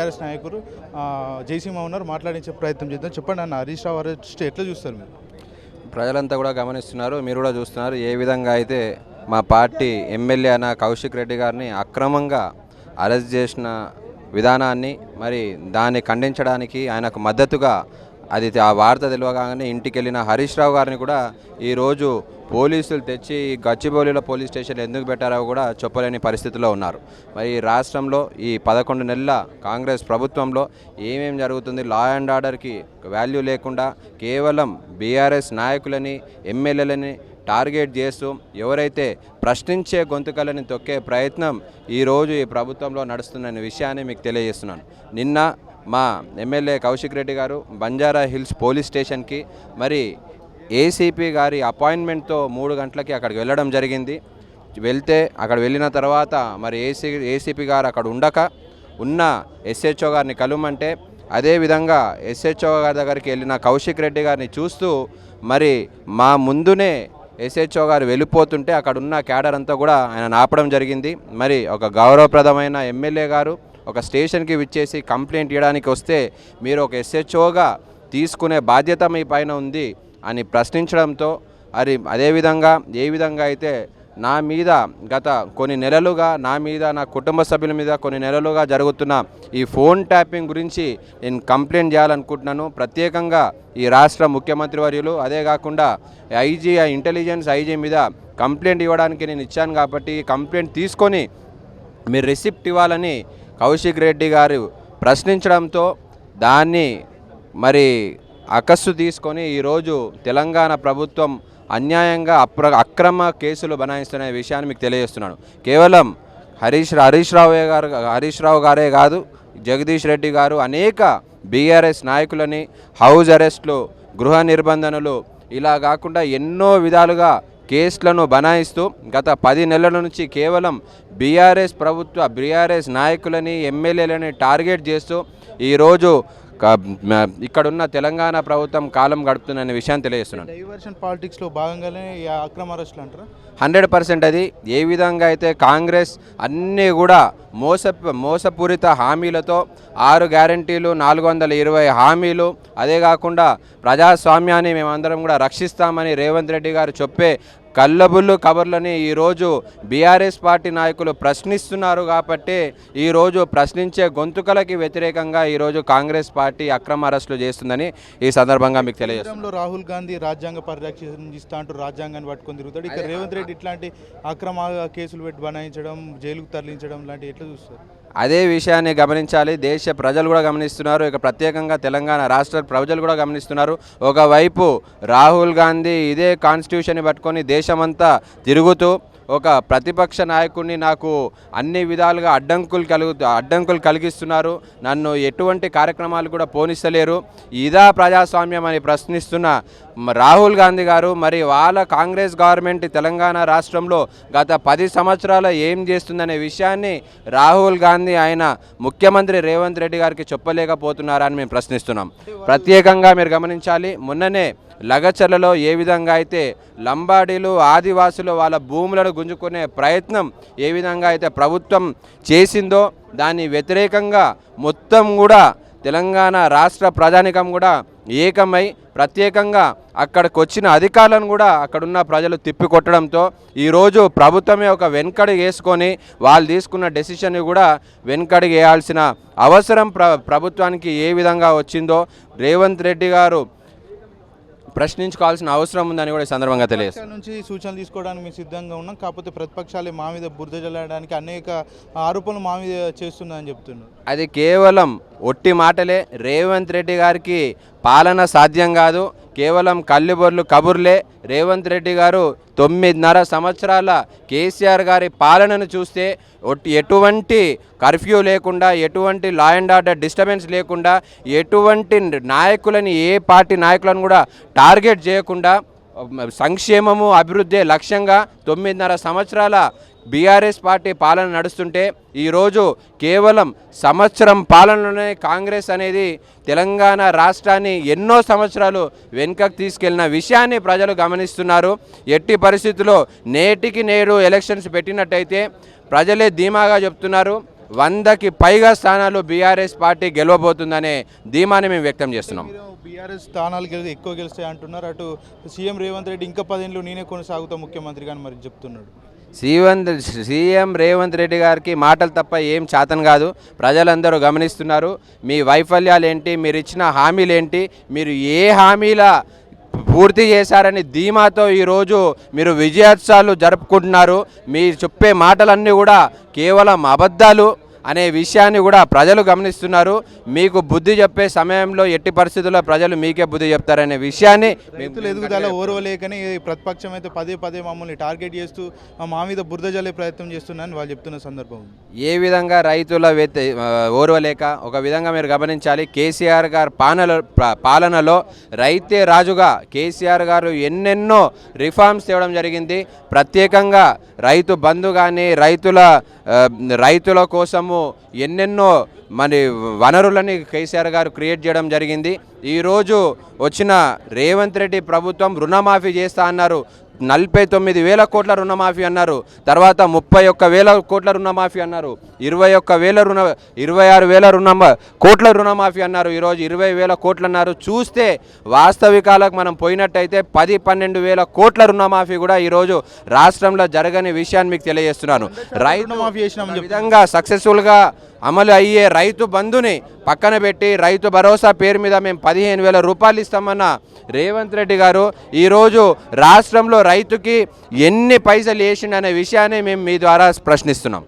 TRS నాయకులు జయసింహ ఉన్నారు మాట్లాడించే ప్రయత్నం చేద్దాం. చెప్పండి అన్న హరీష్ రావు అరెస్ట్ ఎట్లా చూస్తారు మీరు? ప్రజలంతా కూడా గమనిస్తున్నారు మీరు కూడా చూస్తున్నారు ఏ విధంగా అయితే మా పార్టీ ఎమ్మెల్యే అన్న కౌశిక్ రెడ్డి గారిని అక్రమంగా అరెస్ట్ చేసిన విధానాన్ని మరి దాన్ని ఖండించడానికి ఆయనకు మద్దతుగా అది ఆ వార్త తెలియగానే ఇంటికి వెళ్ళిన హరీష్ రావు గారిని కూడా ఈరోజు పోలీసులు తెచ్చి గచ్చిబౌలిలో పోలీస్ స్టేషన్ ఎందుకు పెట్టారో కూడా చెప్పలేని పరిస్థితిలో ఉన్నారు. మరి ఈ రాష్ట్రంలో ఈ పదకొండు నెలల కాంగ్రెస్ ప్రభుత్వంలో ఏమేం జరుగుతుంది? లా అండ్ ఆర్డర్కి వాల్యూ లేకుండా కేవలం బీఆర్ఎస్ నాయకులని ఎమ్మెల్యేలని టార్గెట్ చేస్తూ ఎవరైతే ప్రశ్నించే గొంతుకలని తొక్కే ప్రయత్నం ఈరోజు ఈ ప్రభుత్వంలో నడుస్తున్న విషయాన్ని మీకు తెలియజేస్తున్నాను. నిన్న మా ఎమ్మెల్యే కౌశిక్ రెడ్డి గారు బంజారా హిల్స్ పోలీస్ స్టేషన్కి మరి ఏసీపీ గారి అపాయింట్మెంట్తో మూడు గంటలకి అక్కడికి వెళ్ళడం జరిగింది. వెళ్తే అక్కడ వెళ్ళిన తర్వాత మరి ఏసీ ఏసీపీ గారు అక్కడ ఉండక ఉన్న ఎస్హెచ్ఓ గారిని కలుమంటే అదేవిధంగా ఎస్హెచ్ఓ గారి దగ్గరికి వెళ్ళిన కౌశిక్ రెడ్డి గారిని చూస్తూ మరి మా ముందునే ఎస్హెచ్ఓ గారు వెళ్ళిపోతుంటే అక్కడ ఉన్న క్యాడర్ అంతా కూడా ఆయన ఆపడం జరిగింది. మరి ఒక గౌరవప్రదమైన ఎమ్మెల్యే గారు ఒక స్టేషన్కి విచ్చేసి కంప్లైంట్ ఇవ్వడానికి వస్తే మీరు ఒక ఎస్హెచ్ఓగా తీసుకునే బాధ్యత మీ పైన ఉంది అని ప్రశ్నించడంతో అది అదేవిధంగా ఏ విధంగా అయితే నా మీద గత కొన్ని నెలలుగా నా మీద నా కుటుంబ సభ్యుల మీద కొన్ని నెలలుగా జరుగుతున్న ఈ ఫోన్ ట్యాపింగ్ గురించి నేను కంప్లైంట్ చేయాలనుకుంటున్నాను. ప్రత్యేకంగా ఈ రాష్ట్ర ముఖ్యమంత్రి వర్యులు అదే కాకుండా ఐజీ ఇంటెలిజెన్స్ ఐజీ మీద కంప్లైంట్ ఇవ్వడానికి నేను ఇచ్చాను కాబట్టి ఈ కంప్లైంట్ తీసుకొని మీరు రిసిప్ట్ ఇవ్వాలని కౌశిక్ రెడ్డి గారు ప్రశ్నించడంతో దాన్ని మరి అకస్సు తీసుకొని ఈరోజు తెలంగాణ ప్రభుత్వం అన్యాయంగా అప్ర అక్రమ కేసులు బనాయిస్తున్న విషయాన్ని మీకు తెలియజేస్తున్నాను. కేవలం హరీష్ హరీష్ రావు గారు హరీష్ రావు గారే కాదు జగదీష్ రెడ్డి గారు అనేక బీఆర్ఎస్ నాయకులని హౌస్ అరెస్ట్లు గృహ నిర్బంధనలు ఇలా కాకుండా ఎన్నో విధాలుగా కేసులను బనాయిస్తూ గత పది నెలల నుంచి కేవలం బీఆర్ఎస్ ప్రభుత్వ బీఆర్ఎస్ నాయకులని ఎమ్మెల్యేలని టార్గెట్ చేస్తూ ఈరోజు ఇక్కడున్న తెలంగాణ ప్రభుత్వం కాలం గడుపుతుందనే విషయాన్ని తెలియజేస్తున్నాను. డైవర్షన్ పాలిటిక్స్లో భాగంగానే అక్రమ అరెస్టులు అంటారా? హండ్రెడ్ పర్సెంట్ అది. ఏ విధంగా అయితే కాంగ్రెస్ అన్నీ కూడా మోస మోసపూరిత హామీలతో ఆరు గ్యారంటీలు నాలుగు వందల ఇరవై హామీలు అదే కాకుండా ప్రజాస్వామ్యాన్ని మేమందరం కూడా రక్షిస్తామని రేవంత్ రెడ్డి గారు చెప్పే కళ్ళబుల్లు కబర్లని ఈరోజు బీఆర్ఎస్ పార్టీ నాయకులు ప్రశ్నిస్తున్నారు కాబట్టి ఈరోజు ప్రశ్నించే గొంతుకలకి వ్యతిరేకంగా ఈరోజు కాంగ్రెస్ పార్టీ అక్రమ అరెస్టులు చేస్తుందని ఈ సందర్భంగా మీకు తెలియజేస్తాను కేంద్రంలో రాహుల్ గాంధీ రాజ్యాంగ పరిరక్షిస్తా అంటూ రాజ్యాంగాన్ని పట్టుకొని తిరుగుతాడు. ఇక్కడ రేవంత్ రెడ్డి ఇట్లాంటి అక్రమ కేసులు పెట్టి బనాయించడం జైలుకు తరలించడం లాంటి ఎట్లా చూస్తారు? అదే విషయాన్ని గమనించాలి. దేశ ప్రజలు కూడా గమనిస్తున్నారు. ఇక ప్రత్యేకంగా తెలంగాణ రాష్ట్ర ప్రజలు కూడా గమనిస్తున్నారు. ఒకవైపు రాహుల్ గాంధీ ఇదే కాన్స్టిట్యూషన్ పట్టుకొని దేశమంతా తిరుగుతూ ఒక ప్రతిపక్ష నాయకుడిని నాకు అన్ని విధాలుగా అడ్డంకులు కలుగు అడ్డంకులు కలిగిస్తున్నారు. నన్ను ఎటువంటి కార్యక్రమాలు కూడా పోనిస్తలేరు. ఇదా ప్రజాస్వామ్యం అని ప్రశ్నిస్తున్న రాహుల్ గాంధీ గారు మరి వాళ్ళ కాంగ్రెస్ గవర్నమెంట్ తెలంగాణ రాష్ట్రంలో గత పది సంవత్సరాల ఏం చేస్తుందనే విషయాన్ని రాహుల్ గాంధీ ఆయన ముఖ్యమంత్రి రేవంత్ రెడ్డి గారికి చెప్పలేకపోతున్నారని మేము ప్రశ్నిస్తున్నాం. ప్రత్యేకంగా మీరు గమనించాలి మొన్ననే లగచర్లలో ఏ విధంగా అయితే లంబాడీలు ఆదివాసులు వాళ్ళ భూములను గుంజుకునే ప్రయత్నం ఏ విధంగా అయితే ప్రభుత్వం చేసిందో దాని వ్యతిరేకంగా మొత్తం కూడా తెలంగాణ రాష్ట్ర ప్రజానికం కూడా ఏకమై ప్రత్యేకంగా అక్కడికి వచ్చిన అధికారులను కూడా అక్కడున్న ప్రజలు తిప్పికొట్టడంతో ఈరోజు ప్రభుత్వమే ఒక వెనకడుగు వేసుకొని వాళ్ళు తీసుకున్న డెసిషన్ని కూడా వెనకడుగు వేయాల్సిన అవసరం ప్ర ప్రభుత్వానికి ఏ విధంగా వచ్చిందో రేవంత్ రెడ్డి గారు ప్రశ్నించుకోవాల్సిన అవసరం ఉందని కూడా ఈ సందర్భంగా ప్రతిపక్షాల నుంచి సూచనలు తీసుకోవడానికి మేము సిద్ధంగా ఉన్నాం. కాకపోతే ప్రతిపక్షాలే మా మీద బురద జల్లడానికి అనేక ఆరోపణలు మా మీద చేస్తున్నాయని చెప్తున్నారు. అది కేవలం ఒట్టి మాటలే. రేవంత్ రెడ్డి గారికి పాలన సాధ్యం కాదు. కేవలం కల్లిబొర్లు కబుర్లే. రేవంత్ రెడ్డి గారు తొమ్మిదిన్నర సంవత్సరాల కేసీఆర్ గారి పాలనను చూస్తే ఎటువంటి కర్ఫ్యూ లేకుండా ఎటువంటి లా అండ్ ఆర్డర్ డిస్టర్బెన్స్ లేకుండా ఎటువంటి నాయకులని ఏ పార్టీ నాయకులను కూడా టార్గెట్ చేయకుండా సంక్షేమము అభివృద్ధి లక్ష్యంగా తొమ్మిదిన్నర సంవత్సరాల బీఆర్ఎస్ పార్టీ పాలన నడుస్తుంటే ఈరోజు కేవలం సంవత్సరం పాలనలోనే కాంగ్రెస్ అనేది తెలంగాణ రాష్ట్రాన్ని ఎన్నో సంవత్సరాలు వెనుకకు తీసుకెళ్ళిన విషయాన్ని ప్రజలు గమనిస్తున్నారు. ఎట్టి పరిస్థితుల్లో నేటికి నేడు ఎలక్షన్స్ పెట్టినట్టయితే ప్రజలే ధీమాగా చెప్తున్నారు. వందకి పైగా స్థానాలు బీఆర్ఎస్ పార్టీ గెలవబోతుందనే ధీమాని మేము వ్యక్తం చేస్తున్నాం. బీఆర్ఎస్ స్థానాలు గెలి ఎక్కువ గెలుస్తాయి అంటున్నారు. అటు సీఎం రేవంత్ రెడ్డి ఇంకా పదేళ్ళు నేనే కొనసాగుతా ముఖ్యమంత్రిగా కానీ మరి చెప్తున్నాడు. సీఎం సీఎం రేవంత్ రెడ్డి గారికి మాటలు తప్ప ఏం చేతన్ కాదు. ప్రజలందరూ గమనిస్తున్నారు. మీ వైఫల్యాలు ఏంటి మీరు ఇచ్చిన హామీలేంటి? మీరు ఏ హామీల పూర్తి చేశారని ధీమాతో ఈరోజు మీరు విజయోత్సవాలు జరుపుకుంటున్నారు. మీరు చెప్పే మాటలన్నీ కూడా కేవలం అబద్ధాలు. అనే విషయాన్ని కూడా ప్రజలు గమనిస్తున్నారు. మీకు బుద్ధి చెప్పే సమయంలో ఎట్టి పరిస్థితుల్లో ప్రజలు మీకే బుద్ధి చెప్తారనే విషయాన్ని రైతుల ఎదుగుదల ఓర్వలేకని ప్రతిపక్షం అయితే పదే పదే మమ్మల్ని టార్గెట్ చేస్తూ మా మీద బురద జల్లే ప్రయత్నం చేస్తున్నారని వాళ్ళు చెప్తున్న సందర్భం. ఏ విధంగా రైతుల ఓర్వలేక ఒక విధంగా మీరు గమనించాలి. కేసీఆర్ గారు పాలనలో ప- పాలనలో రైతే రాజుగా కేసీఆర్ గారు ఎన్నెన్నో రిఫార్మ్స్ తేవడం జరిగింది. ప్రత్యేకంగా రైతు బంధు కానీ రైతుల రైతుల కోసము ఎన్నెన్నో మరి వనరులని కేసీఆర్ గారు క్రియేట్ చేయడం జరిగింది. ఈరోజు వచ్చిన రేవంత్ రెడ్డి ప్రభుత్వం రుణమాఫీ చేస్తా అన్నారు. నలభై తొమ్మిది వేల కోట్ల రుణమాఫీ అన్నారు. తర్వాత ముప్పై ఒక్క వేల కోట్ల రుణమాఫీ అన్నారు. ఇరవై ఒక్క వేల రుణ ఇరవై ఆరు వేల రుణ కోట్ల రుణమాఫీ అన్నారు. ఈరోజు ఇరవై వేల కోట్లు అన్నారు. చూస్తే వాస్తవికాలకు మనం పోయినట్టయితే పది పన్నెండు వేల కోట్ల రుణమాఫీ కూడా ఈరోజు రాష్ట్రంలో జరగని విషయాన్ని మీకు తెలియజేస్తున్నాను. రైతు విధంగా సక్సెస్ఫుల్గా అమలు అయ్యే రైతు బంధుని పక్కన పెట్టి రైతు భరోసా పేరు మీద మేము పదిహేను వేల రూపాయలు ఇస్తామన్న రేవంత్ రెడ్డి గారు ఈరోజు రాష్ట్రంలో రైతుకి ఎన్ని పైసలు వేసిండనే విషయాన్ని మేము మీ ద్వారా ప్రశ్నిస్తున్నాం.